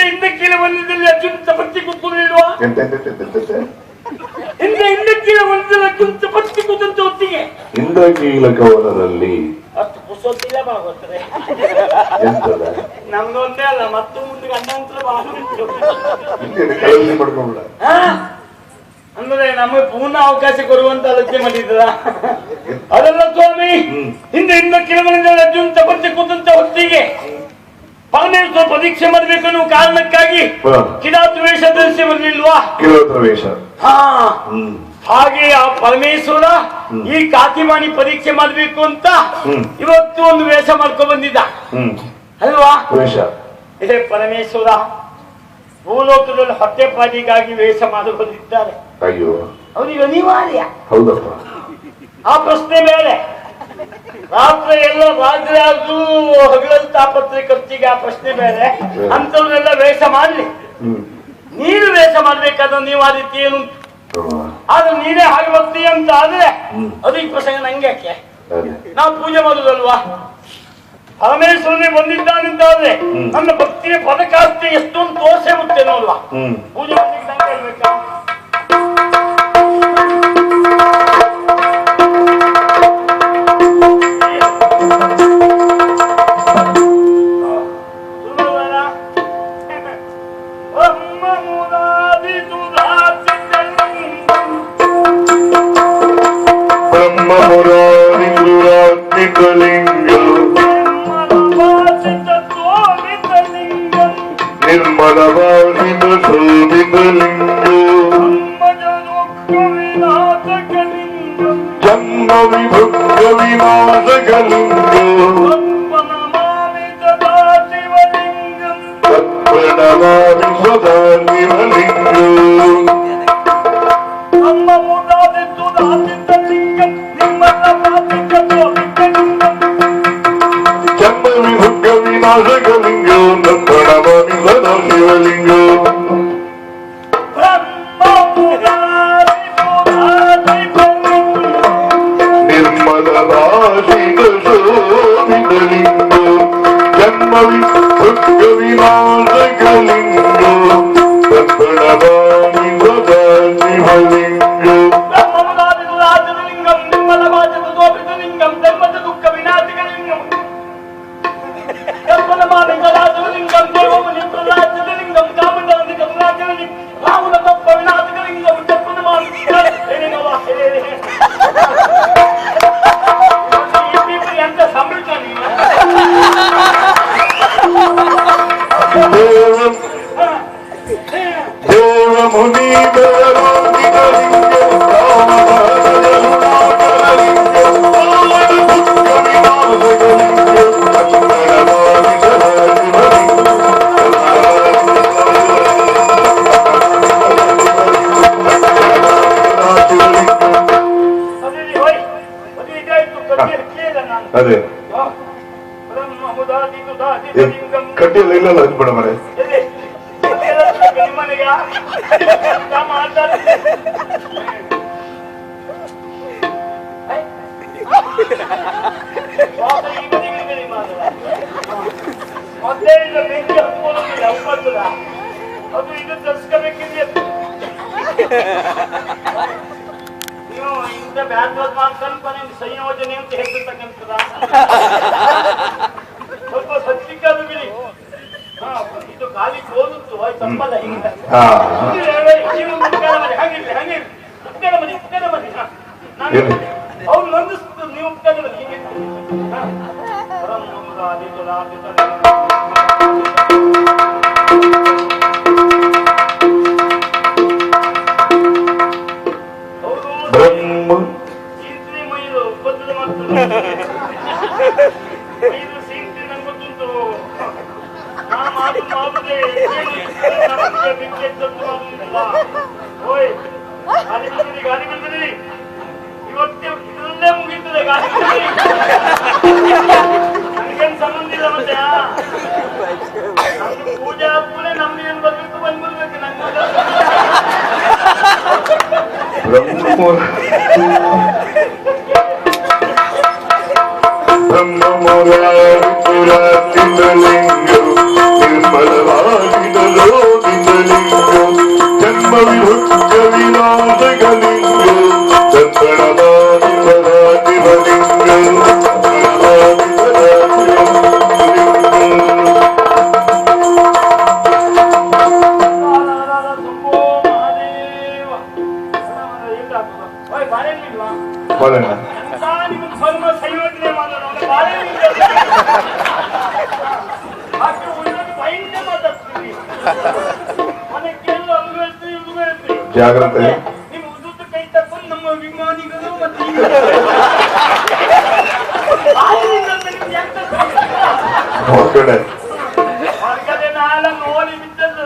ಹಿಂದಕ್ಕಿನ ಬಂದಿದ್ದಲ್ಲಿ ಅರ್ಜುನ್ ತಪಸ್ಸಿ ಕೂತ್ಕೊಂಡಿಲ್ವಾ? ಹಿಂದೆ ಹಿಂದಕ್ಕಿನ ಬಂದಿದ್ದಲ್ಲಿ ಅರ್ಜುನ್ ತಪಸ್ಸಿ ಕೂತಂತ ಹೊತ್ತಿಗೆ ಇಂದ್ರಕೀಲ ಕವನದಲ್ಲಿ ಅಷ್ಟು ನಮ್ದೊಂದೇ ಅಲ್ಲ ಮತ್ತು ಮುಂದೆ ಗಂಡಂತರ ಹಿಂದೆ ಮಾಡ್ಕೊಂಡ? ಅಂದ್ರೆ ನಮಗೆ ಪೂರ್ಣ ಅವಕಾಶ ಕೊಡುವಂತ ಆಲೋಚನೆ ಮಾಡಿದ್ರ? ಅದೆಲ್ಲ ಸ್ವಾಮಿ. ಹಿಂದೆ ಇನ್ನೂ ಕಿಲೋಮೀಟರ್ ಅರ್ಜುನ್ ತಪಸ್ಸಿ ಕೂತಂತ ಹೊತ್ತಿಗೆ ಪರಮೇಶ್ವರ ಪರೀಕ್ಷೆ ಮಾಡ್ಬೇಕು ಅನ್ನೋ ಕಾರಣಕ್ಕಾಗಿ ಕಿರಾತ್ರವೇಶ ಕಿರಾತ ವೇಷ ಧರಿಸಿ ಬರ್ಲಿಲ್ವಾ? ಕಿರಾತ್ರವೇಶ ಹಾ. ಹಾಗೆ ಆ ಪರಮೇಶ್ವರ ಈ ಕಾತಿಮಾನಿ ಪರೀಕ್ಷೆ ಮಾಡ್ಬೇಕು ಅಂತ ಇವತ್ತು ಒಂದು ವೇಷ ಮಾಡ್ಕೊ ಬಂದಿದ್ದ. ಅಲ್ವಾ? ಇದೇ ಪರಮೇಶ್ವರ ಭೂಲೋಕದಲ್ಲಿ ಹೊಟ್ಟೆಪಾಡಿಗಾಗಿ ವೇಷ ಮಾಡಿ ಬಂದಿದ್ದಾರೆ. ಅಯ್ಯೋ. ಅವನಿಗೆ ಅನಿವಾರ್ಯ. ಹೌದಪ್ಪ. ಆ ಪ್ರಶ್ನೆ ಬೇರೆ. ರಾತ್ರಿ ಎಲ್ಲ ರಾತ್ರಿ ಆದ್ರೂ ತಾಪತ್ರೆ ಖರ್ಚಿಗೆ ಆ ಪ್ರಶ್ನೆ ಬೇರೆ. ಅಂತವ್ರನ್ನೆಲ್ಲ ವೇಷ ಮಾಡ್ಲಿ. ನೀನು ವೇಷ ಮಾಡ್ಬೇಕಾದ ನೀವು ಆ ರೀತಿ ಏನು? ಆದ್ರೆ ನೀನೇ ಹಾಗೆ ಬರ್ತೀಯ ಅಂತ ಆದ್ರೆ ಅದಿಕ್ ಅದು ಈ ಪ್ರಸಂಗ ನಂಗೆ ಯಾಕೆ? ನಾವು ಪೂಜೆ ಮಾಡುದಲ್ವಾ? ಪರಮೇಶ್ವರನೇ ಬಂದಿದ್ದಾನಂತ ಆದ್ರೆ. ನನ್ನ ಭಕ್ತಿಯ ಪದಕಾಸ್ತಿ ಎಷ್ಟೊಂದು ತೋರ್ಸೇ ಬಿಡ್ತೇನೋ ಅಲ್ವಾ ಪೂಜೆ ಮಾಡ್ಲಿಕ್ಕೆ ನಂಗೆ ನಿರ್ಮಲ ವಾಸಿದ ಶೋಭಿತ ಲಿಂಗ ಜನ್ಮ ವಿಭಕ್ತ ವಿನಾಶಕ ಲಿಂಗ ತತ್ಪ್ರಣವಾಮಿ ಸದಾ ಶಿವಲಿಂಗ ಜನ್ಮ ವಿಭಕ್ತ ವಿನಾಶಕ ಲಿಂಗ ಲಿಂಗಂ ಕಟ್ಟಿಲ್ಲ ಇಲ್ಲ ಹಚ್ಬೇಡ ಮರೆ. ಎಲ್ಲಿ? ನಿಮ್ಮನೆಗ ನಾ ಮಾತಾಡ್ತೀನಿ. ಪಾಪ ಈ ಮನೆಗೆ ಬೇರೆ ಮಾತಾಡ. ಮೊದ್ಲೇ ಇಲ್ಲ ಬೆಂಕಿ ಹತ್ಕೊಳ್ಳೋದಿಲ್ಲ ಒಪ್ಪತ್ತದ. ಅದು ಇದು ತರ್ಸ್ಕೋಬೇಕಿದ್ರೆ ನೀವು ಇಂಥ ಬ್ಯಾಡ್ವಾದ್ ಮಾಡ್ಕೊಂಡು ನಿಮ್ಗೆ ಸಂಯೋಜನೆ ಅಂತ ಹೇಳ್ತಿರ್ತಕ್ಕಂಥದ ಸ್ವಲ್ಪ ಸತ್ಯಿಕಾದ ಹಾ, ಇದು ಖಾಲಿ ಕೋಲುತ್ತು ಅದು ತಪ್ಪಲ್ಲ ಈಗ ಹಾ ನೀವು ಮುಟ್ಟಾಳ ಮನೆ ಹಾಗಿರ್ಲಿ ಹಾಗಿರ್ಲಿ ಮುಟ್ಟಾಳ ಮನೆ ಮುಟ್ಟಾಳ ಮನೆ ಹಾ. ನಾನು ಏನು? ನಂದಿಸ್ತು ನೀವು ಮುಟ್ಟಾಳ ಮನೆ ಹೀಗೆ ಹಾ. ಹೌದು ಬ್ರಹ್ಮ ಸೀಂತ್ರಿ ಮೈಲು ಬದ್ದಲು ಮಾಡ್ತಾರೆ ಮೈಲು ಸೀಂತ್ರಿ ನಾ ಮಾತು ಮಾಡುದೇ ನಮಗೆ ಬಿಕ್ಕೆ ತಂದು ಮಾಡುವುದಿಲ್ಲ ಓಯ್ ಗಾಡಿ ಬಿಡ್ಬಿಡಿ ಗಾಡಿ ಬಿಡ್ಬಿಡಿ ಇವತ್ತೇ ಇಲ್ಲೇ ಮುಗೀತದೆ ಗಾಡಿ ಬಿಡ್ಬಿಡಿ ನನಗೇನು ಸಂಬಂಧ ಇಲ್ಲ ಮತ್ತೆ ನಮ್ದು ಪೂಜೆ ಆದ್ಮೇಲೆ ನಮ್ಗೆ ಏನ್ ಬರ್ಬೇಕು ಬಂದ್ಬಿಡ್ಬೇಕು ನಂಗೆ ಎಂತ ಗೊತ್ತಿಲ್ಲ? ಹೊರಗಡೆ ಹೊರಗಡೆ ನಾಳ ನೋಡಿ ಬಿದ್ದದ್ದು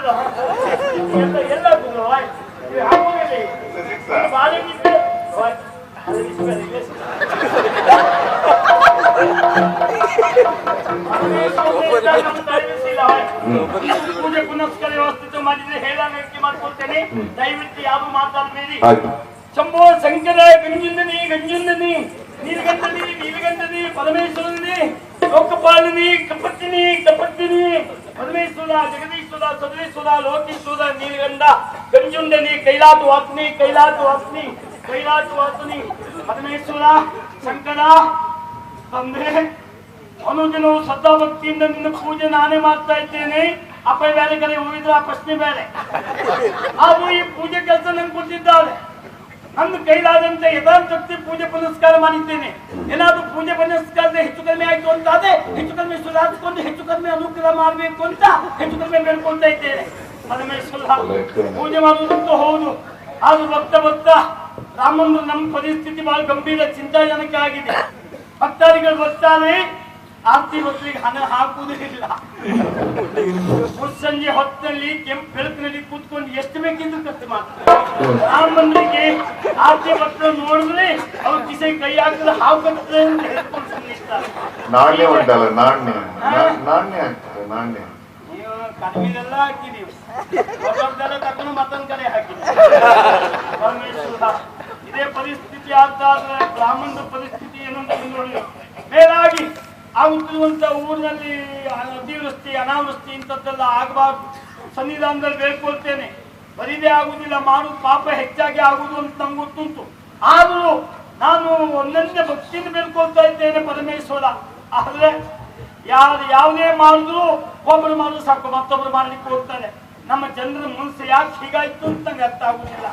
ಪೂಜೆ ಪುನಸ್ಕಾರ ವ್ಯವಸ್ಥಿತ ಮಾಡಿದ್ರೆ ಹೇಳಂಗೆ ಮಾಡ್ಕೊಳ್ತೇನೆ ದಯವಿಟ್ಟು ಯಾವ ಮಾತಾಡಬೇಡಿ ಶಂಭೋ ಶಂಕರ ಗಂಜುಂದನಿ ಗಂಜುಂದನಿ ನೀಲಗಂಧನಿ ನೀಲಗಂಧನಿ ಪರಮೇಶ್ವರನಿ ಲೋಕಪಾಲನಿ ಕಪತ್ತಿನಿ ಕಪತ್ತಿನಿ ಪರಮೇಶ್ವರ ಜಗದೀಶ್ವರ ಸದರೇಶ್ವರ ಲೋಕೇಶ್ವರ ನೀಲಗಂಧ ಗಂಜುಂಡನಿ ಕೈಲಾಸ ವಾಸನಿ ಕೈಲಾಸ ವಾಸನಿ ಕೈಲಾಸ ವಾಸನಿ ಪರಮೇಶ್ವರ ಶಂಕರ ತಂದೆ ಅನುದಿನ ಶ್ರದ್ಧಾ ಭಕ್ತಿಯಿಂದ ನಿನ್ನ ಪೂಜೆ ನಾನೇ ಮಾಡ್ತಾ ಇದ್ದೇನೆ. ಅಪ್ಪ ಬೇರೆ ಕಡೆ ಹೋಗಿದ್ರೆ ಆ ಪ್ರಶ್ನೆ ಬೇರೆ. ಹಾಗೂ ಈ ಪೂಜೆ ಕೆಲಸ ನಂಗೆ ಕೊಟ್ಟಿದ್ದಾರೆ. ನನ್ನ ಕೈಲಾದಂತೆ ಯಥಾಂತಕ್ತಿ ಪೂಜೆ ಪುನಸ್ಕಾರ ಮಾಡಿದ್ದೇನೆ. ಏನಾದ್ರೂ ಪೂಜೆ ಪುನಸ್ಕಾರದ ಹೆಚ್ಚು ಕಡಿಮೆ ಆಯ್ತು ಅದೇ ಹೆಚ್ಚು ಕಡಿಮೆ ಸುಧಾರಿಸಿಕೊಂಡು ಹೆಚ್ಚು ಕಡಿಮೆ ಅನುಗ್ರಹ ಮಾಡಬೇಕು ಅಂತ ಹೆಚ್ಚು ಕಡಿಮೆ ಬೇಡ್ಕೊಳ್ತಾ ಇದ್ದೇನೆ. ಪರಮೇಶ್ವರ ಪೂಜೆ ಮಾಡುವುದಂತೂ ಹೌದು. ಆದ್ರೂ ಭಕ್ತ ಭಕ್ತ ರಾಮಂದು ನಮ್ಮ ಪರಿಸ್ಥಿತಿ ಬಹಳ ಗಂಭೀರ ಚಿಂತಾಜನಕ ಆಗಿದೆ. ಭಕ್ತಾದಿಗಳು ಬರ್ತಾರೆ. ಆರ್ತಿ ಹೊತ್ತಿಗೆ ಹಣ ಹಾಕುವುದೇ ಇಲ್ಲ. ಸಂಜೆ ಹೊತ್ತಲ್ಲಿ ಕೆಂಪು ಬೆಳಕಿನಲ್ಲಿ ಕೂತ್ಕೊಂಡು ಎಷ್ಟು ಬೇಕಿದ್ರು ಖರ್ಚು ಮಾಡ್ತಾರೆ ರಾಮಂದ್ರಿಗೆ ಆರ್ತಿ ಭಕ್ತರು ನೋಡಿದ್ರೆ ಅವ್ರ ಕಿಸೆ ಕೈ ಹಾಕಿದ್ರೆ ಹಾವು ಕಟ್ಟದೆ ಅಂತ ಹೇಳ್ಕೊಂಡು ಸುಮ್ಮನಿರ್ತಾರೆ ನಾಣ್ಯ ಉಂಟಲ್ಲ ನಾಣ್ಯ. ನಾಣ್ಯ ಆಗ್ತದೆ ನಾಣ್ಯ. ನೀವು ಕಡಿಮೆದೆಲ್ಲ ಹಾಕಿದೀವಿ ತಕೊಂಡು ಮತ್ತೊಂದ್ ಕಡೆ ಹಾಕಿ. ಪರಮೇಶ್ವರ. ಇದೇ ಪರಿಸ್ಥಿತಿ ಆಗ್ತಾದ್ರೆ ಬ್ರಾಹ್ಮಣದ ಪರಿಸ್ಥಿತಿ ಏನು ಅಂತ ನೋಡಿ ಮೇಲಾಗಿ ಆಗುತ್ತಿರುವಂತ ಊರಿನಲ್ಲಿ ಅತಿವೃಷ್ಟಿ, ಅನಾವೃಷ್ಟಿ ಇಂಥದ್ದೆಲ್ಲ ಆಗಬಾರ್ದು. ಸನ್ನಿಧಾನದಲ್ಲಿ ಬೇಡ್ಕೊಳ್ತೇನೆ ಬರೀದೇ ಆಗುದಿಲ್ಲ ಮಾಡೋದು ಪಾಪ ಹೆಚ್ಚಾಗಿ ಆಗುದು ಅಂತ ನಂಗೆ ಗೊತ್ತುಂಟು. ಆದರೂ ನಾನು ಒಂದೊಂದೇ ಭಕ್ತಿಯಿಂದ ಬೇಡ್ಕೊಳ್ತಾ ಇದ್ದೇನೆ ಪರಮೇಶ್ವರ. ಆದ್ರೆ ಯಾರು ಯಾವುದೇ ಮಾಡಿದ್ರು ಒಬ್ಬರು ಮಾಡಿದ್ರು ಸಾಕು ಮತ್ತೊಬ್ರು ಮಾಡ್ಲಿಕ್ಕೆ ಹೋಗ್ತಾರೆ. ನಮ್ಮ ಜನರ ಮನಸ್ಸು ಯಾಕೆ ಹೀಗಾಯ್ತು ಅಂತ ನಂಗೆ ಅರ್ಥ ಆಗುದಿಲ್ಲ.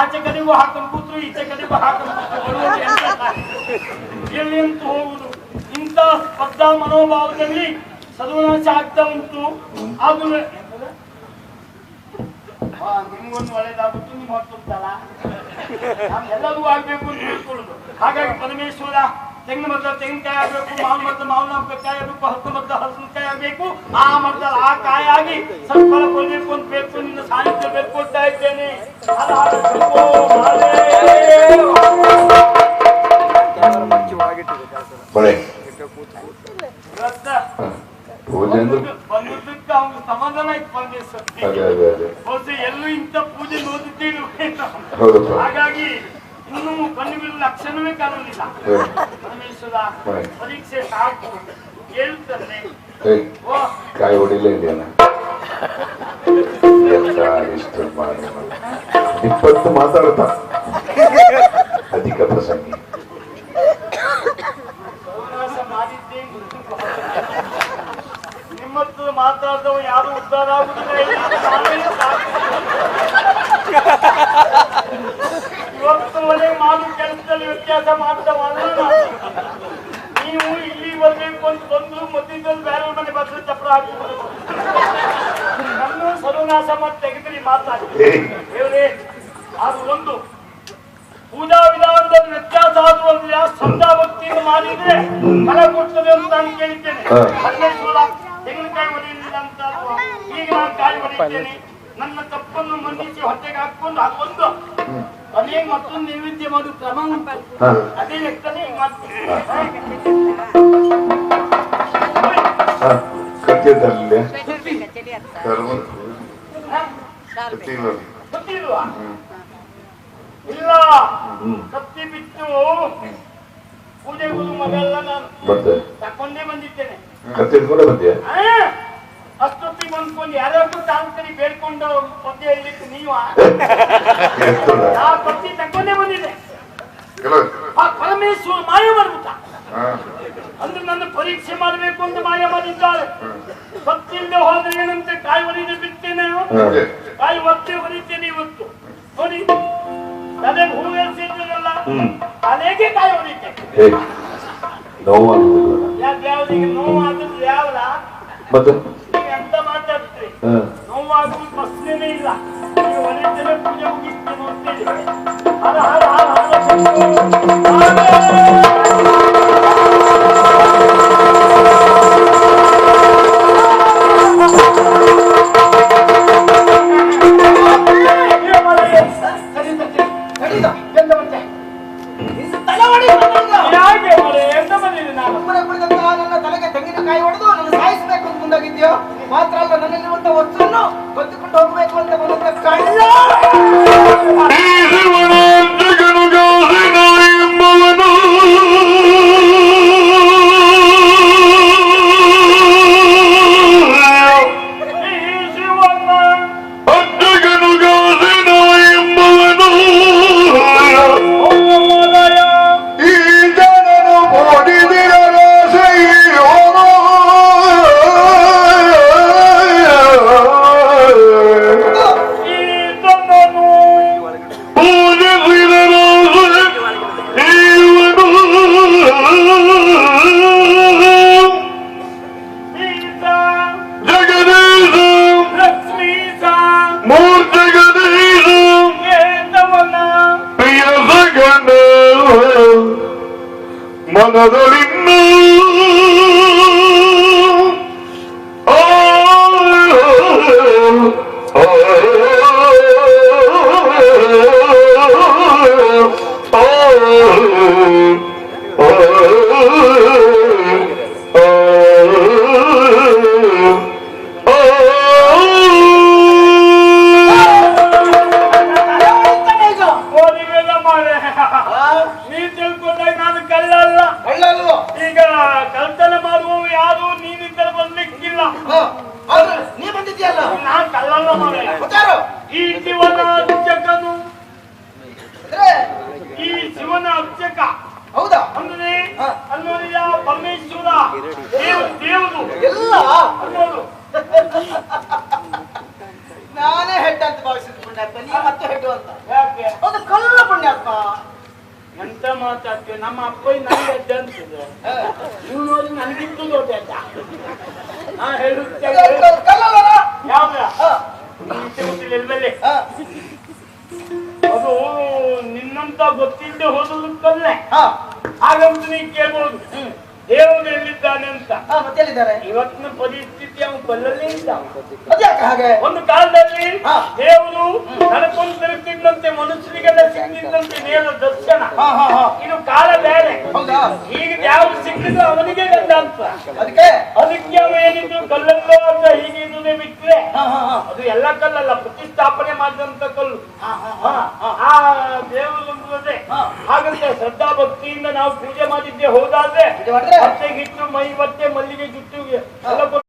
ಆಚೆ ಕಡೆಗೂ ಹಾಕೊಂಡು ಕೂತ್ರು, ಈಚೆ ಕಡೆಗೂ ಹಾಕೊಂಡು ಕೂತ್ರು? ಎಲ್ಲಿ ಅಂತ ಹೋಗುದು? ಇಂಥ ಸ್ಪರ್ಧಾ ಮನೋಭಾವದಲ್ಲಿ ಸದುನಾಶ ಆಗ್ತಾ ಉಂಟು. ಅದು ನಿಮ್ಗೊಂದು ಒಳ್ಳೇದಾಗುತ್ತೆ ನಿಮ್ ಹೊತ್ತಲ್ಲ ಎಲ್ಲರಿಗೂ ಆಗ್ಬೇಕು ಅಂತ ಹೇಳ್ಕೊಳ್ಳುದು ಹಾಗಾಗಿ ಪರಮೇಶ್ವರ ತೆಂಗಿನ ಮೊದಲು ತೆಂಗಿನಕಾಯಿ ಆಗ್ಬೇಕು ಮಾವಿನ ಮೊದಲು ಮಾವಿನ ಕಾಯಿ ಆಗ್ಬೇಕು ಹತ್ತು ಮೊದಲು ಹಲಸಿನಕಾಯಿ ಆಗ್ಬೇಕು ಆ ಮೊದಲು ಆ ಕಾಯಿ ಆಗಿ ಸತ್ಫಲ ಕೊಡ್ಬೇಕು ಅಂತ ಬೇಕು ನಿನ್ನ ಸಾಹಿತ್ಯ ಅಂತ ಇದ್ದೇನೆ ಬಂದದ್ದಕ್ಕೆ ಸಮಾಧಾನ ಆಯ್ತು ಎಲ್ಲೂ ಇಂಥ ಪೂಜೆ ಹಾಗಾಗಿ ಇನ್ನೂ ಕಣ್ಣುಗಳ ಲಕ್ಷಣವೇ ಕಾಣುವುದಿಲ್ಲ. ಪರೀಕ್ಷೆ ಸಾಕು. ಓ ಕಾಯಿ ಹೊಡಿಲೇ ಇದೆಯಲ್ಲ ಎಂತ ಇಷ್ಟು ಮಾಡಿ ಇಪ್ಪತ್ತು ಮಾತಾಡ್ತಾ ಅಧಿಕ ಪ್ರಸಂಗಿ. ನಿಮ್ಮತ್ತು ಮಾತಾಡಿದವ ಯಾರು ಉದ್ಧಾರ ಆಗುದಿಲ್ಲ. ಇವತ್ತು ಮನೆ ಮಾಡು ಕೆಲಸದಲ್ಲಿ ವ್ಯತ್ಯಾಸ ಮಾಡ್ತಾ ಅಂತ ಬಂದ್ರು ಮಧ್ಯದಲ್ಲಿ ಬೇರೆ ಮನೆ ಬಸ್ ಚಪ್ರ ಹಾಕಿ ನನ್ನ ಸರ್ವನಾಶ ಮಾಡಿ ತೆಗೆದ್ರಿ ಮಾತಾಡಿ ಅದು ಒಂದು. ಪೂಜಾ ವಿಧಾನದಲ್ಲಿ ವ್ಯತ್ಯಾಸ ಆದ್ರೂ ಅಂದ್ರೆ ಶ್ರದ್ಧಾ ಭಕ್ತಿಯಿಂದ ಮಾಡಿದ್ರೆ ಫಲ ಕೊಡ್ತದೆ ಅಂತ ನಾನು ಕೇಳಿದ್ದೇನೆ ಹಾ. ಪರಮೇಶ್ವರ ತೆಂಗಿನಕಾಯಿ ಹೊಡೆಯಲಿಲ್ಲ ಅಂತ ಈಗ ನಾನು ಕಾಯಿ ಹೊಡೆಯುತ್ತೇನೆ ನನ್ನ ತಪ್ಪನ್ನು ಮನ್ನಿಸಿ ಹೊಟ್ಟೆಗೆ ಹಾಕೊಂಡು ಅದೊಂದು ಅದೇ ಮತ್ತೊಂದು ನೈವೇದ್ಯ ಮಾಡುವ ಕ್ರಮ ಉಂಟು. ಅದೇ ಲೆಕ್ಕನೇ ಮಾಡ್ತೀನಿ ಹ, ಕತ್ತಿಯದಲ್ಲಿ ಕಚೇರಿ ಅಂತ ಕರ್ಮ ಕತ್ತಿ ಇಲ್ಲ. ಕತ್ತಿ ಬಿಟ್ಟು ಪೂಜೆ ಮಗಲ್ಲ ನಾನು. ತಕೊಂಡೇ ಬಂದಿದ್ದೇನೆ. ಆ, ಅಷ್ಟೊತ್ತಿಗೆ ಬಂದ್ಕೊಂಡು ಯಾರ್ಯಾರು ತಾಂತ್ರಿ ಬೇಡ್ಕೊಂಡು ಪದ್ಯ ಹೇಳಿಕ್ಕೆ ನೀವ? ಆ ಪತ್ತಿ ತಕೊಂಡೇ ಬಂದಿದೆ ಪರಮೇಶ್ವರ ಮಾಯ ಮಾಡ್ಬಿಟ್ಟ ಅಂದ್ರೆ ನನ್ನ ಪರೀಕ್ಷೆ ಮಾಡಬೇಕು ಅಂತ ಮಾಯ ಮಾಡಿದ್ದಾಳೆ ಸತ್ತಿಲ್ಲದೆ ಹೋದ್ರೆ ಏನಂತೆ ಕಾಯಿ ಹೊಡೆದು ಬಿಡ್ತೇನೆ. ಕಾಯಿ ಒತ್ತೆ ಹೊಡಿತೇನೆ ಇವತ್ತು ನೋಡಿ ತಲೆ ಹೂವೇ ಸೇರಿದ್ರಲ್ಲ ತಲೆಗೆ ಕಾಯಿ ಹೊಡಿತೆ ಹೇ ನೋವಾಗುದಿಲ್ಲ ಯಾವ್ದಿಗೆ ನೋವು ಆದ್ರೆ ಯಾವಲ್ಲ ಮತ್ತೆ ಎಂತ ಮಾತಾಡ್ತೀರಿ. ನೋವಾಗುವ ಪ್ರಶ್ನೆನೇ ಇಲ್ಲ ನೀವು ಪೂಜೆ ಮುಗಿಸ್ತೇನೆ ಅಂತೇಳಿ ಹರ ಹರ ಹರ ಯಾಕೆ ಮಾತಾಡ್ತೀವಿ. ನಮ್ಮ ಅಪ್ಪ ನನಗೆ ಅಡ್ಡ ಅಂತಿದ್ರು. ನೀವು ನೋಡಿ ನನಗಿಂತ ದೊಡ್ಡ ಅಡ್ಡ ನಾ ಹೇಳುತ್ತೇನೆ ಕಳ್ಳ- ಕಳ್ಳಲ್ಲ ಯಾವ್ದ ಹ, ಅದು ನಿನ್ನಂತ ಗೊತ್ತಿಲ್ಲದೆ ಹೋದಲು ಕಲ್ಲೆ ಹ, ಹಾಗಂತ ನೀ ಕೇಳ್ಬೋದು. ದೇವರು ಎಲ್ಲಿದ್ದಾನೆ ಅಂತ. ಇವತ್ತಿನ ಪರಿಸ್ಥಿತಿ ಅವನು ಕಲ್ಲಲ್ಲೇ ಇದ್ದ ಒಂದು ಕಾಲದಲ್ಲಿ ಹಾ. ದೇವರು ನಡ್ಕೊಂಡು ತಿರುಗ್ತಿದ್ದಂತೆ ಮನುಷ್ಯರಿಗೆಲ್ಲ ಸಿಕ್ಕಿದ್ದಂತೆ ನೇರ ದರ್ಶನ ಹ, ಹ, ಹ. ಇದು ಕಾಲ ಬೇರೆ ಹೌದಾ ಈಗ ಯಾವ್ದು ಸಿಕ್ಕಿದ್ರು ಅವನಿಗೆ ಗಂಡ ಅಂತ ಅದಕ್ಕೆ ಅದಕ್ಕೆ ಅವ ಏನಿದ್ರು ಕಲ್ಲಲ್ಲೋ ಅಂತ ಹೀಗೆ ಇರುವುದೇ ಬಿಟ್ರೆ ಹ, ಹ, ಹ. ಅದು ಎಲ್ಲ ಕಲ್ಲಲ್ಲ ಪ್ರತಿಷ್ಠಾಪನೆ ಮಾಡಿದಂತ ಕಲ್ಲು ಹ, ಹ, ಹ. ಆ ದೇವರು ಎಂಬುದೇ ಹಾ. ಹಾಗಂತ ಶ್ರದ್ಧಾ ಭಕ್ತಿಯಿಂದ ನಾವು ಪೂಜೆ ಮಾಡಿದ್ದೆ ಹೋದಾದ್ರೆ ಮೈ ಮತ್ತೆ ಮಲ್ಲಿಗೆ ಜುತ್ತಿಗೆ ಎಲ್ಲ